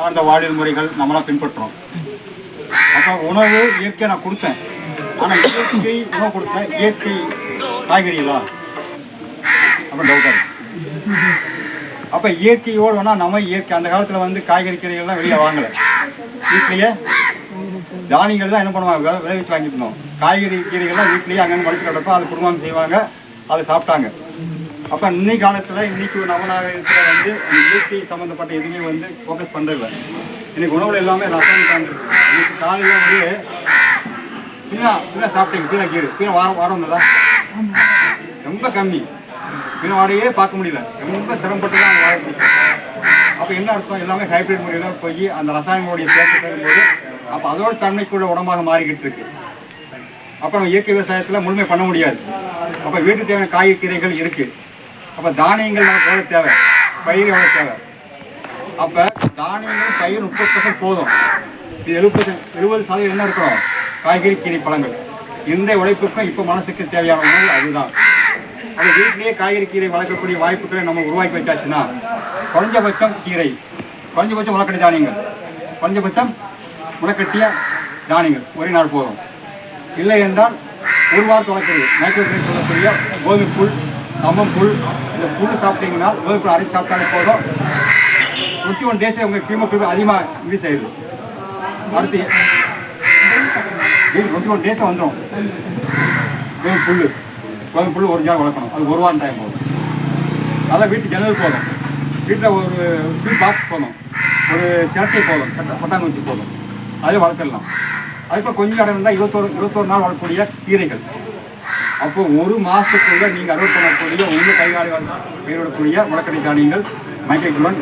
சார்ந்த வாழ்வியல் முறைகள் நம்மளாம் பின்பற்றுறோம். அப்போ உணவு இயற்கையாக நான் கொடுத்தேன். ஆனால் இயற்கை உணவு கொடுத்தேன். இயற்கை காய்கறிகளா அப்படின்னு டவுட்டாக இருக்கு. அப்போ இயற்கையோடு வேணால் நம்ம இயற்கை அந்த காலத்தில் வந்து காய்கறி கீரைகள்லாம் வெளியே வாங்கலை. வீட்லேயே தானியங்கள் தான் என்ன பண்ணுவாங்க? விளைவிச்சு வாங்கிட்டு இருந்தோம். காய்கறி கீரைகள்லாம் வீட்லேயே அங்கங்கே மடிச்சு கிடப்போம். அது குடும்பம் செய்வாங்க. அதை சாப்பிட்டாங்க. அப்போ இன்னைக்கு காலத்தில் இன்னைக்கு நவநாகரத்தில் வந்து அந்த இயற்கை சம்மந்தப்பட்ட எதுவுமே வந்து ஃபோக்கஸ் பண்ணுறதில்ல இன்னைக்கு உணவுல எல்லாமே ரசாயனம் சார்ந்திருக்கு இன்னைக்கு காலையில் வந்து பீனா பீனா சாப்பிட்டீங்க பீனா கீரு. பீனா வாரம் வாரம் வந்ததா? ரொம்ப கம்மி. பீனா வாடகையே பார்க்க முடியல. ரொம்ப சிரமப்பட்டு தான் வாழ அப்போ என்ன அர்த்தம்? எல்லாமே ஹைபிரிட் முறையில் போய் அந்த ரசாயனங்களுடைய சேர்த்து போது அப்போ அதோட தன்மைக்குள்ள உடம்பாக மாறிக்கிட்டு இருக்கு. அப்போ நம்ம இயற்கை விவசாயத்தில் முழுமை பண்ண முடியாது. அப்போ வீட்டுக்கு தேவையான காய்கறிகள் இருக்குது அப்போ தானியங்கள் நமக்கு எவ்வளோ தேவை? பயிர் எவ்வளோ தேவை? அப்போ தானியங்கள் பயிர் முப்பது பர்சன்ட் போதும். இது எழுபது எழுபது சதவீதம் என்ன இருக்கணும்? காய்கறி கீரை பழங்கள். இன்றைய உழைப்புக்கும் இப்போ மனசுக்கு தேவையான உணவு அதுதான். அது வீட்டிலேயே காய்கறி கீரை வளர்க்கக்கூடிய வாய்ப்புகளை நம்ம உருவாக்கி வச்சாச்சுன்னா குறைஞ்சபட்சம் கீரை குறைஞ்சபட்சம் முளைக்கட்டி தானியங்கள் குறைஞ்சபட்சம் முளைக்கட்டிய தானியங்கள். ஒரே நாள் போதும். இல்லை என்றால் ஒரு வாரத்து வளர்க்கிறது மைக்ரோ சொல்லக்கூடிய கோதுமை புல் கம்பம் புல் இந்த புல் சாப்பிட்டீங்கன்னா கோதுமை புல் அரைச்சி சாப்பிட்டாலே போதும். டுவெண்ட்டி ஒன் டேஸே உங்கள் கீமோக்ளோபின் அதிகமாக இன்க்ரீஸ் ஆயிடுது. அடுத்து டுவெண்ட்டி ஒன் டேஸே வந்துடும் கோயம் புல் கோயம் புல் ஒரு நாள் வளர்க்கணும். அது ஒரு வாரம் டைம் போதும். அதான் வீட்டு ஜன்னல் போதும். வீட்டில் ஒரு ஃபீல் பாக்ஸ் போதும். ஒரு சிரட்டை போதும். கட்ட- போதும். அதே வளர்த்துடலாம். அதுக்கப்புறம் கொஞ்சம் இடம் இருந்தால் இருபத்தோரு இருபத்தோரு நாள் வளரக்கூடிய கீரைகள். அப்போ ஒரு மாதத்துக்குள்ள நீங்கள் அறுவடை பண்ணக்கூடிய உங்கள் கைகாலிகள் பயிரிடக்கூடிய முளக்கடை தானியங்கள் மைக்ரோகுலன்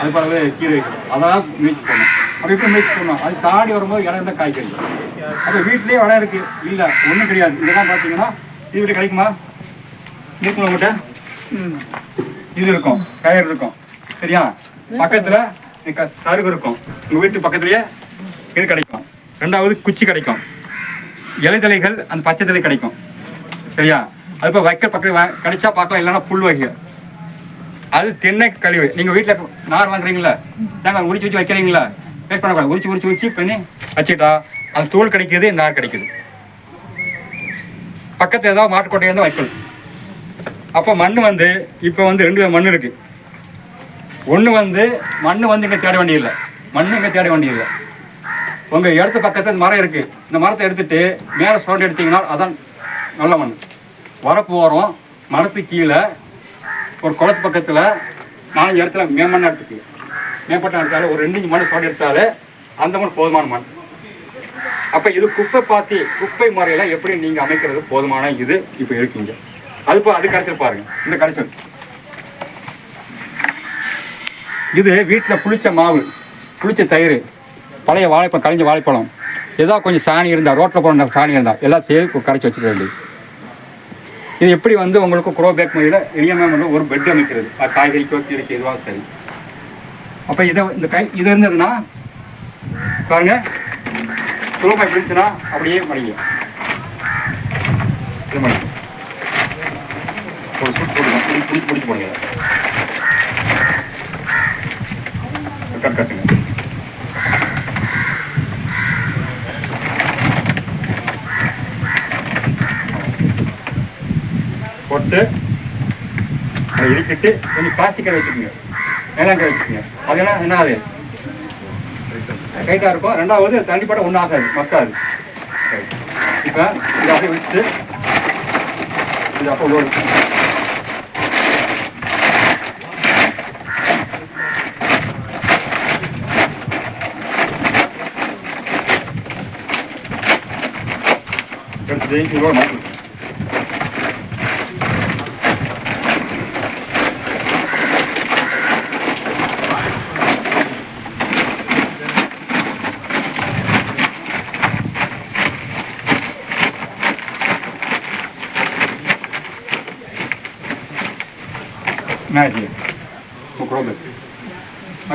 அது போலவே கீரைகள் அதெல்லாம் முயற்சி பண்ணணும் அப்போ எப்படி முயற்சி பண்ணணும் அது தாண்டி வரும்போது இடம் இருந்தால் காய்கறி. அப்போ வீட்லேயே இடம் இருக்கு. இல்லை ஒன்றும் கிடையாது. இதெல்லாம் பார்த்தீங்கன்னா இது வீட்டு கிடைக்குமா? இருக்குமா உங்கள்கிட்ட இது இருக்கும். கயிறு இருக்கும். சரியா? பக்கத்துல இங்க சருகு இருக்கும். உங்க வீட்டு பக்கத்துலயே இது கிடைக்கும். ரெண்டாவது குச்சி கிடைக்கும். இலைதலைகள் அந்த பச்சை தலை கிடைக்கும். சரியா? அது இப்போ வைக்க பக்கத்தில் வ- கிடைச்சா பார்க்கலாம் இல்லைன்னா புல் வகைகள். அது தென்னை கழிவு. நீங்கள் வீட்டில் நார் வாங்குறீங்களா நாங்கள் உரிச்சு வச்சு வைக்கிறீங்களா வேஸ்ட் பண்ணக்கூடாது உரிச்சு உரிச்சு உரிச்சு பண்ணி வச்சுட்டா அது தோல் கிடைக்குது நார் கிடைக்குது. பக்கத்தில் ஏதாவது மாட்டுக்கொட்டையை இருந்தால் வைக்கணும். அப்போ மண் வந்து இப்போ வந்து ரெண்டு மண் இருக்கு. ஒன்று வந்து மண் வந்து இங்கே தேட வேண்டியதில்லை. மண் இங்கே தேட வேண்டியதில்லை. உங்கள் இடத்து பக்கத்தில் மரம் இருக்கு. இந்த மரத்தை எடுத்துட்டு மேலே சுரண்டி எடுத்தீங்கன்னா அதான் நல்ல மண். வரப்பு ஓரம் மரத்துக்கு கீழே ஒரு குளத்து பக்கத்தில் நாலஞ்சு இடத்துல மேம்பண்ண இடத்துக்கு மேம்பட்ட எடுத்தாலே ஒரு ரெண்டு இஞ்சு மண் சுரண்டி எடுத்தாலே அந்த மண் போதுமான மண். அப்போ இது குப்பை பாத்தி குப்பை முறையில எப்படி நீங்கள் அமைக்கிறது போதுமான இது இப்போ இருக்கீங்க அது இப்போ அது கரைசல் பாருங்க. இந்த கரைசல் இது வீட்டில் புளிச்ச மாவு புளிச்ச தயிர். பழைய வாழைப்பழம் கழிஞ்ச வாழைப்பழம். ஏதாவது கொஞ்சம் சாணி இருந்தால் ரோட்டில் போன சாணி இருந்தால் எல்லாம் சேர்த்து கரைச்சி வச்சுக்க வேண்டியது. இது எப்படி வந்து உங்களுக்கு குரோ பேக் முறையில் எளியமாக வந்து ஒரு பெட் அமைக்கிறது? காய்கறி காய்கறிக்கோ கீரைக்கு எதுவாக சரி. அப்போ இதை இந்த கை இது இருந்ததுன்னா பாருங்க. சுலபம் எப்படி இருந்துச்சுன்னா அப்படியே மடிங்க இது மடிங்க ஒரு சுட்டு போடுங்க பிடிச்சி போடுங்க கட் கட்டுங்க. எடுத்து அதை இடிக்கிட்டு கொஞ்சம் பிளாஸ்டிக்கை வச்சுக்கோங்க. மேலாங்க வச்சுக்கோங்க. அதெல்லாம் என்ன ஆகுது கைட்டாக இருக்கும். ரெண்டாவது தண்ணி படம் ஒன்றும் ஆகாது. மக்காது. இப்போ இதை அப்படியே வச்சுட்டு இது அப்போ லோடு எடுத்து இதோட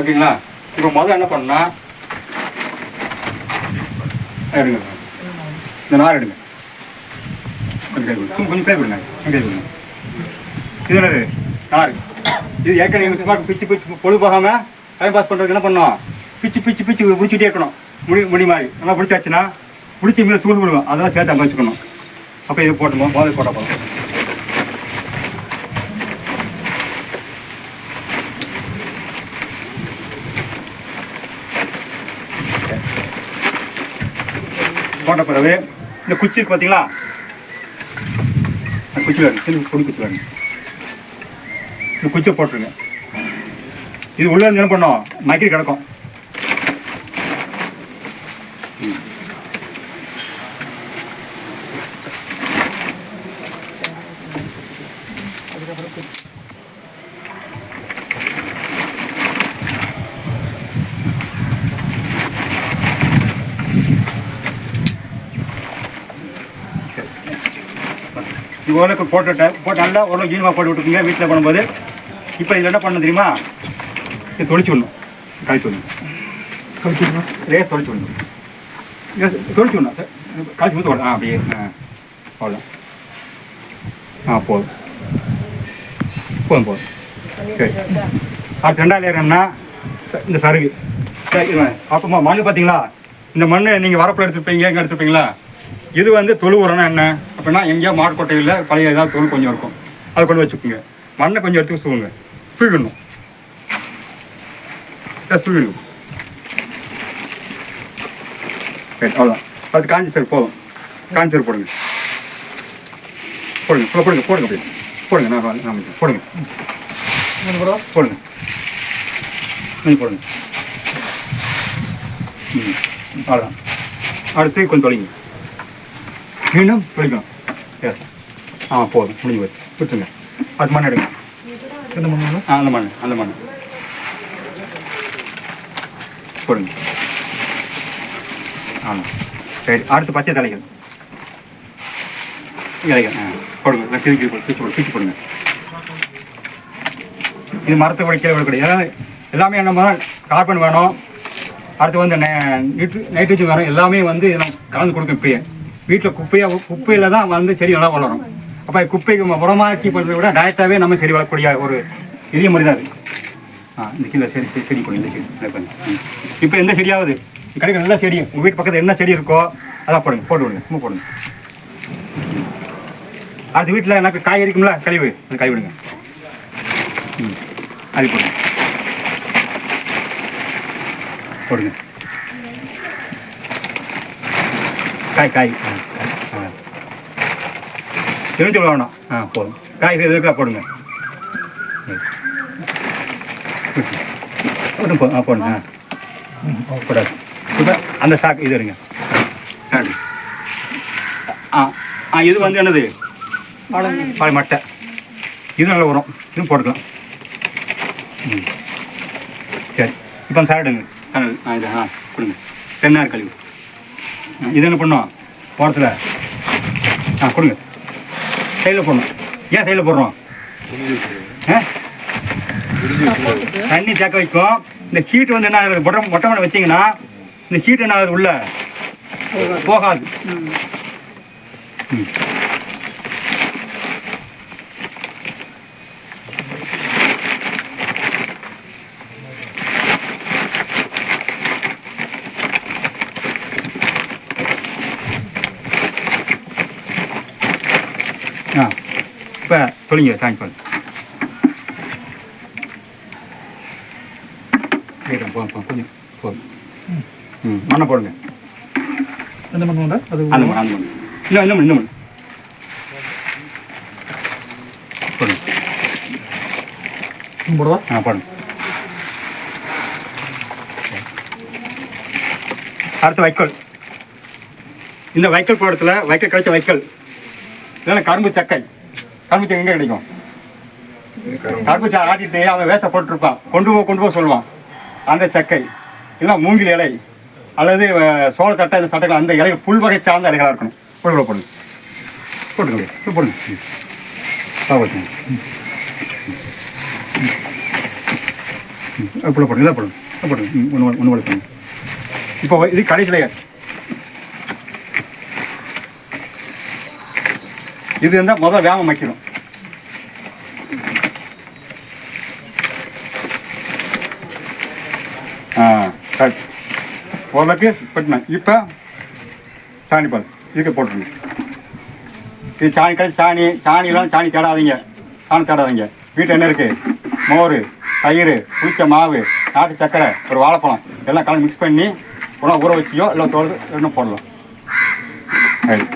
ஓகேங்களா? இப்போ முதல்ல என்ன பண்ணா எடுங்க. இந்த நார் எடுங்க. கொஞ்சம் கை கொடுங்க. கொஞ்சம் கை கொடுங்க. கை கொடுங்க. இது என்னது? நார். இது ஏற்கனவே சும்மா பிச்சு பிச்சு பொழுது போகாம டைம் பாஸ் பண்ணுறதுக்கு என்ன பண்ணோம் பிச்சு பிச்சு பிச்சு பிடிச்சிட்டே இருக்கணும். முடி முடி மாதிரி. நல்லா பிடிச்சாச்சுன்னா பிடிச்சி மீது சூடு விடுவோம் அதெல்லாம் சேர்த்து அங்கே வச்சுக்கணும். அப்போ இது போட்டுமோ? முதல்ல போட்டால் போகிறோம் போட்ட பிறகு இந்த குச்சி இருக்கு பார்த்தீங்களா அந்த குச்சி வேணும் சின்ன பொடி குச்சி வேணும் இந்த குச்சியை போட்டுருங்க. இது உள்ளே இருந்து என்ன பண்ணோம்? மக்கி கிடக்கும். இது ஓரளவுக்கு போட்டுட்டேன் போட்டு நல்லா ஓரளவு ஈனமாக போட்டு விட்டுருங்க வீட்டில் பண்ணும்போது. இப்போ இதில் என்ன பண்ணணும் தெரியுமா? இது தொளிச்சு விடணும். கழிச்சு விடணும். கழிச்சு விடணும். லேஸ் தொளிச்சு விடணும். தொளிச்சு விடணும். சார் கழிச்சு ஊற்ற விடணும். ஆ அப்படியே. ஆ அவ்வளோ ஆ போதும். போதும் போதும். சரி. அடுத்து ரெண்டாவது லேயர் என்னன்னா ச- இந்த சருகு. சரி அப்போ மண் பார்த்தீங்களா? இந்த மண் நீங்கள் வரப்பில் எடுத்துருப்பீங்க எங்கே எடுத்துருப்பீங்களா? இது வந்து தொழு உரம்னா என்ன? அப்படின்னா எங்கேயோ மாட்டு கொட்டையில் பழைய ஏதாவது தொழு கொஞ்சம் இருக்கும். அதை கொண்டு வச்சுக்கோங்க. மண்ணை கொஞ்சம் எடுத்து தூவுங்க தூவிடணும் சரி அவ்வளோதான் அது காஞ்சி சரி போதும். காஞ்சி சரி போடுங்க. போடுங்க போடுங்க போடுங்க அப்படியே. போடுங்க நான் நான். போடுங்க? போடுங்க. கொஞ்சம் போடுங்க. ம் அவ்வளோதான் அடுத்து கொஞ்சம் தொலைங்க. மீண்டும் தொலைக்கணும் எஸ் ஆ போதும். முடிஞ்சு போச்சு. விட்டுருங்க அது மண் எடுங்க. எந்த மண்? ஆ அந்த மண் அந்த மண் போடுங்க. ஆமாம் சரி அடுத்து பச்சை தலைகள். இலைகள். ஆ போடுங்க. நான் கிழக்கி பிரிச்சு போடு பிரிச்சு போடுங்க. இது மரத்தை கூட கீழே விடக்கூடாது. ஏன்னா எல்லாமே நம்ம கார்பன் வேணும். அடுத்து வந்து நைட்ரு நைட்ரஜன் வேணும். எல்லாமே வந்து நம்ம கலந்து கொடுக்கும் இப்பயே. வீட்டில் குப்பையாக குப்பையில் தான் வந்து செடி நல்லா வளரும். அப்போ குப்பைக்கு உரமாக்கி பண்ணுறத விட டேரெக்டாகவே நம்ம செடி வளரக்கூடிய ஒரு எளிய முறை தான் அது. ஆ இந்த கீழே செடி செடி செடி இந்த செடி ம். இப்போ எந்த செடியாவது? கிடைக்கிற நல்ல செடி. உங்கள் வீட்டு பக்கத்தில் என்ன செடி இருக்கோ அதான் போடுங்க போட்டு விடுங்க சும்மா போடுங்க. அது வீட்டில் எனக்கு காய் இருக்கும்ல கழிவு. அந்த கழிவு விடுங்க. ம். அது போடுங்க. போடுங்க. காய் காய். ஆ, ஆ. எலுமிச்சை வேணும். ஆ போதும். காய் இருக்கா போடுங்க. ம். போதும் போ ஆ போடுங்க ஆ. கூடாது அந்த சாக்கு இது எடுங்க. ஆ ஆ. இது வந்து என்னது? பால் மட்டை. இது நல்ல உரம் இதுவும் போட்டுக்கலாம். ம். சரி. இப்போ சாப்பிடுங்க ஆ இது ஆ கொடுங்க. தென்னார் கழிவு. இது என்ன பண்ணோம்? ஓரத்தில் ஆ கொடுங்க. சைடில் போடணும். ஏன் சைடில் போடுறோம்? தண்ணி சேர்க்க வைக்கும். இந்த ஹீட் வந்து என்ன ஆகுது? மொட்டை மொட்டை மட்டை வச்சிங்கன்னா இந்த ஹீட் என்ன ஆகுது உள்ள? போகாது. ம். ஆ இப்போ சொல்லுங்க பண்ணு போதும் போதும் கொஞ்சம் போதும் ம் மண்ணை போடுங்க. வேணும்? அது அந்த மண் அந்த மண் இல்லை இந்த மண் இந்த மண் போடுங்க. போடவா? ஆ போடுங்க. அடுத்து வைக்கோல். இந்த வைக்கோல் போடத்துல வைக்கல் கிடைச்ச வைக்கோல். இல்லைன்னா கரும்பு சக்கை கரும்பு சக்கை எங்கே கிடைக்கும்? கரும்பு சக்கை ஆட்டிட்டு அவன் வேஸ்ட்டை போட்டுருப்பான் கொண்டு போ கொண்டு போக சொல்லுவான். அந்த சக்கை. இல்லை மூங்கில் இலை. அல்லது சோளத்தட்டை இந்த சட்டைகள் அந்த இலைகள் புல் வகை சார்ந்த இலைகளாக இருக்கணும். போடுங்க போடுங்க அப்படியே. போடுங்க. அப்படி போடுங்க இதை போடுங்க போடுங்க ஒன்று ஒன்று போடுங்க இப்போ இது கடைசி லேயர் இது இருந்தால் முதல்ல வேகம் வைக்கணும் ரைட் ஓரளவுக்கு பட்டினேன் இப்போ சாணி பால். இதுக்கு போட்டுருங்க. இது சாணி கடை சாணி சாணியெல்லாம் சாணி தேடாதீங்க. சாணி தேடாதீங்க. வீட்டில் என்ன இருக்குது மோர் தயிர் புளிச்ச மாவு நாட்டு சக்கரை ஒரு வாழைப்பழம். எல்லாம் கலந்து மிக்ஸ் பண்ணி உணவு ஊற வச்சியோ இல்லை தோல் இன்னும் போடலாம். ரைட்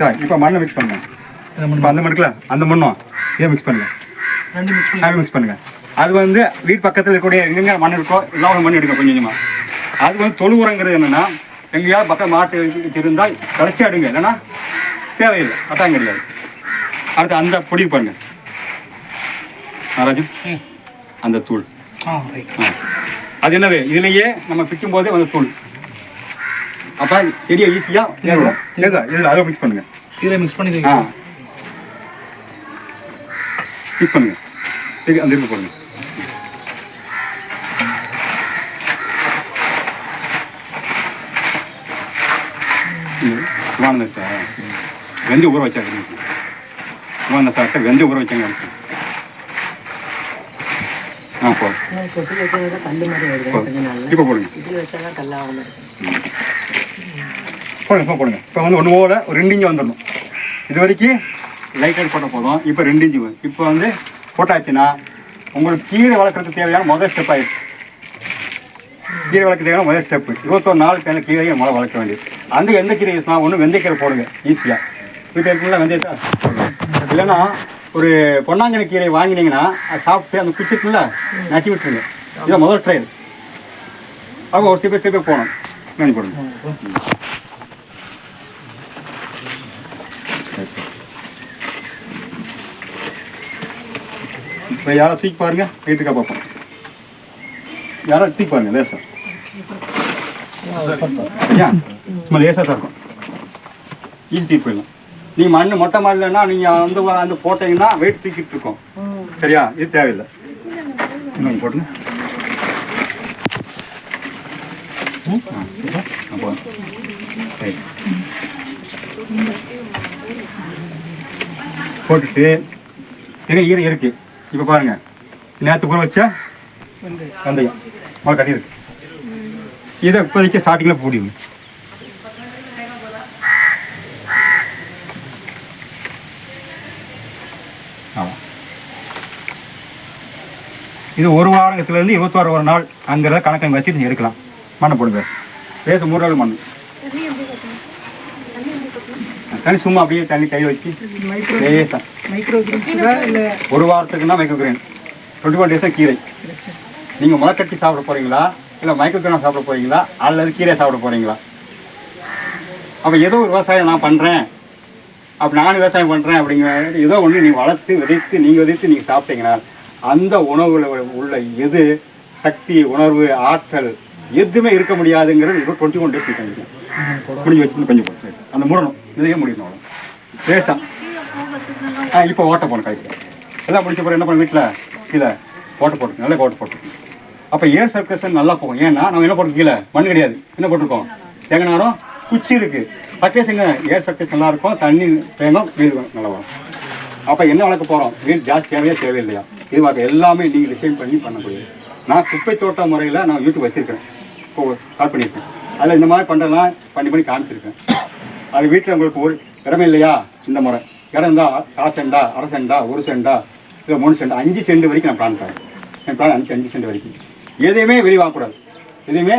சார் இப்போ மண்ணை மிக்ஸ் பண்ணுங்க. இப்போ அந்த மண்ணுக்குல அந்த மண்ணும். இதை மிக்ஸ் பண்ணுங்க. ரெண்டு மிக்ஸ் மிக்ஸ் பண்ணுங்க. அது வந்து வீட்டு பக்கத்தில் இருக்கக்கூடிய எங்கெங்க மண் இருக்கோ எல்லா மண் எடுங்க கொஞ்சம் கொஞ்சமாக அது வந்து தொழு உரங்கிறது என்னன்னா எங்கேயாவது பக்கம் மாட்டு இருந்தால் கடைச்சி அடுங்க இல்லைன்னா தேவையில்லை. கட்டாயம் கிடையாது அடுத்து அந்த பொடி பாருங்க. நாராஜன் ம். அந்த தூள். அது என்னது? இதுலயே நம்ம பிக்கும் போதே வந்து தூள். அப்ப செடியை ஈஸியா ஏறும் ஏதா இதுல அதை மிக்ஸ் பண்ணுங்க. இதில் மிக்ஸ் பண்ணி ஆ. மிக்ஸ் பண்ணுங்க. இது அந்த இருக்கு போடுங்க. சார் வெந்து ஊற வச்சாங்க. சுவானந்த சார்ட்ட வெந்து ஊற வச்சாங்க. ஆ போ. கொட்டி வச்சதோட போடுங்க இப்போ போடுங்க. இப்போ வந்து ஒன்று போல் ஒரு ரெண்டு இஞ்சி வந்துடணும். இது வரைக்கும் லைட் போட்ட போதும். இப்போ ரெண்டு இஞ்சி இப்போ வந்து போட்டாச்சுன்னா உங்களுக்கு கீரை வளர்க்குறதுக்கு தேவையான முதல் ஸ்டெப் ஆயிடுச்சு கீரை வளர்க்க தேவையான முதல் ஸ்டெப்பு இருபத்தொரு நாள் மேலே கீரையை மழை வளர்க்க வேண்டியது. அந்த எந்த கீரை யூஸ்னா ஒன்று வெந்தயக்கீரை போடுங்க ஈஸியாக வீட்டில் இருக்குங்களா வெந்தயத்தை இல்லைன்னா ஒரு பொன்னாங்கண்ணி கீரை வாங்கினீங்கன்னா அதை சாப்பிட்டு அந்த குச்சிக்குள்ள நட்டி விட்டுருங்க. இதான் முதல் ட்ரையல் அப்போ ஒரு ஸ்டெப் ஸ்டெப்பே போகணும். நன்றி போடுங்க. இப்போ யாரோ தூக்கி பாருங்க? வீட்டுக்கா பார்ப்போம் யாரோ தூக்கி பாருங்க? லேசா. ஐயா சும்மா லேசாக தான் இருக்கும். ஈஸி தூக்கி போயிடலாம். நீ மண் மொட்டை மாடலன்னா நீங்கள் வந்து வந்து போட்டீங்கன்னா வெயிட் தூக்கிட்டு இருக்கோம். சரியா? இது தேவையில்லை. இன்னொன்று போட்டுங்க போட்டுட்டு ஏன்னா ஈரம் இருக்கு. இப்போ பாருங்க. நேற்று ஊற வச்சா? வெந்தயம் முதல்ல கட்டி இருக்கு. இதை இப்போதைக்கு ஸ்டார்டிங்கில் போடிடுங்க ஆமாம் இது ஒரு வாரத்துலேருந்து இருபத்தோரு ஒரு நாள் அங்கிறத கணக்கு வச்சுட்டு நீங்க எடுக்கலாம். மண்ணை போடுங்க. பேச மூணு நாள் மண் தண்ணி சும்மா அப்படியே தண்ணி கை வச்சு லேசா மைக்ரோ ஒரு வாரத்துக்குன்னா மைக்ரோகிரேன் டுவெண்ட்டி ஒன் டேஸாக கீரை. நீங்கள் முளைக்கட்டி சாப்பிட போகிறீங்களா இல்லை மைக்ரோகிராம் சாப்பிட போகிறீங்களா அல்லது கீரை சாப்பிட போகிறீங்களா அப்போ ஏதோ ஒரு விவசாயம் நான் பண்ணுறேன் அப்படி நானும் விவசாயம் பண்ணுறேன் அப்படிங்கிற ஏதோ ஒன்று நீ வளர்த்து விதைத்து நீங்கள் விதைத்து நீங்கள் சாப்பிட்டீங்கன்னா அந்த உணவுல உள்ள எது? சக்தி உணர்வு ஆற்றல் எதுவுமே இருக்க முடியாதுங்கிறது இப்போ டுவெண்ட்டி ஒன் டேஸ் பண்ணிக்கலாம் முடிஞ்சு வச்சு கொஞ்சம் போட்டு அந்த மூடணும். இதையே முடியணும் அவ்வளோ பேசா. ஆ இப்போ ஓட்ட போகணும் கடைசி எல்லாம் முடிச்ச பிறகு என்ன பண்ண வீட்டில் கீழே. ஓட்ட போட்டு நல்லா ஓட்ட போட்டு. அப்போ ஏர் சர்க்கஸ் நல்லா போகும் ஏன்னா நம்ம என்ன போட்டு கீழே? மண் கிடையாது. என்ன போட்டிருக்கோம்? தேங்க குச்சி இருக்குது சர்க்கஸ் எங்கே ஏர் சர்க்கஸ் நல்லா இருக்கும். தண்ணி தேங்கும் வீடு நல்லா வரும். அப்போ என்ன வளர்க்க போகிறோம் வீடு ஜாஸ்தி தேவையா தேவையில்லையா? இது எல்லாமே நீங்கள் டிசைன் பண்ணி பண்ணக்கூடியது. நான் குப்பை தோட்ட முறையில் நான் யூடியூப் வச்சிருக்கேன் இப்போ ஸ்டார்ட் பண்ணியிருக்கேன். அதில் இந்த மாதிரி பண்ணுறதுலாம் பண்ணி பண்ணி காமிச்சிருக்கேன். அது வீட்டில் உங்களுக்கு ஒரு இடமே இல்லையா? இந்த முறை. இடம் இருந்தால் கால் செண்டா அரை செண்டா ஒரு செண்டா இல்லை மூணு செண்டா அஞ்சு செண்டு வரைக்கும் நான் பிளான் தரேன் என் பிளான் அஞ்சு அஞ்சு செண்டு வரைக்கும். எதையுமே வெளியே எதையுமே எதுவுமே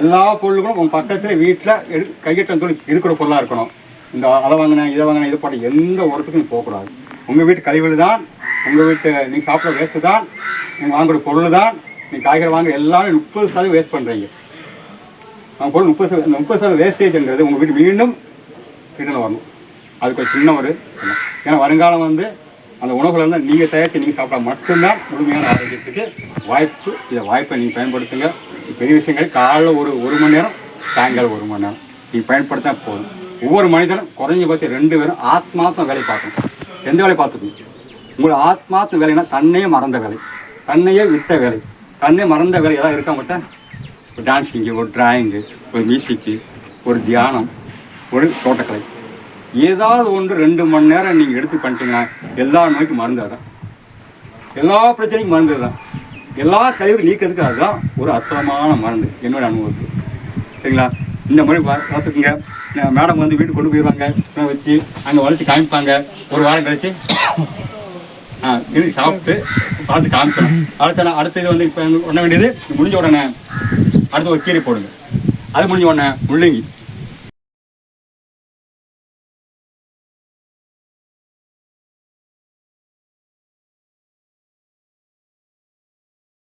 எல்லா பொருளுக்கும் உங்கள் பக்கத்தில் வீட்டில் எடு கையெட்டம் தொழில் இருக்கிற பொருளாக இருக்கணும். இந்த அதை வாங்கினேன் இதை வாங்கினேன் இதை போட்ட எந்த உரத்துக்கும் போகக்கூடாது. உங்கள் வீட்டு கழிவுகள் தான் உங்கள் வீட்டு நீங்கள் சாப்பிட்ற வேஸ்ட்டு தான் நீங்கள் வாங்குற பொருள் தான் நீ காய்கறி வாங்குற எல்லாமே முப்பது சதவீதம் வேஸ்ட் பண்ணுறீங்க அவங்க பொருள் முப்பது சதவீதம் முப்பது சதவீதம் வேஸ்டேஜ்ன்றது உங்கள் வீட்டு மீண்டும் ரிட்டர்ன் வரணும். அதுக்கு ஒரு சின்ன ஒரு ஏன்னா வருங்காலம் வந்து அந்த உணவுகளை வந்து நீங்கள் தயாரித்து நீங்கள் சாப்பிட்டா மட்டும்தான் முழுமையான ஆரோக்கியத்துக்கு வாய்ப்பு. இதை வாய்ப்பை நீங்கள் பயன்படுத்துங்க. பெரிய விஷயங்கள் காலைல ஒரு ஒரு மணி நேரம் சாயங்காலம் ஒரு மணி நேரம். நீங்கள் பயன்படுத்தினா போதும். ஒவ்வொரு மனிதனும் குறைஞ்சபட்சம் ரெண்டு பேரும் ஆத்மார்த்தம் வேலை பார்க்கணும். எந்த வேலையை பார்த்துக்கணும்? உங்களுக்கு ஆத்மார்த்த வேலைன்னா தன்னையே மறந்த வேலை. தன்னையே விட்ட வேலை. கண்ணே மறந்த வேலை எதாவது இருக்கா ஒரு டான்ஸிங்கு ஒரு டிராயிங்கு ஒரு மியூசிக்கு ஒரு தியானம் ஒரு தோட்டக்கலை. ஏதாவது ஒன்று ரெண்டு மணி நேரம் நீங்கள் எடுத்து பண்ணிட்டீங்கன்னா எல்லா நோய்க்கும் மருந்து தான் எல்லா பிரச்சனைக்கும் மருந்து தான் எல்லா கழிவு நீக்கிறதுக்கு அதுதான் ஒரு அற்புதமான மருந்து என்னோட அனுபவத்துக்கு. சரிங்களா? இந்த மாதிரி பார்த்துக்குங்க. மேடம் வந்து வீட்டுக்கு கொண்டு போயிடுவாங்க வச்சு அங்கே வளர்த்து காமிப்பாங்க. ஒரு வாரம் கழிச்சு இது சாப்பிட்டு பார்த்து காமிக்கணும். அடுத்த அடுத்த இது வந்து இப்போ பண்ண வேண்டியது முடிஞ்ச உடனே அடுத்து ஒரு கீரை போடுங்க. அது முடிஞ்ச உடனே முள்ளங்கி.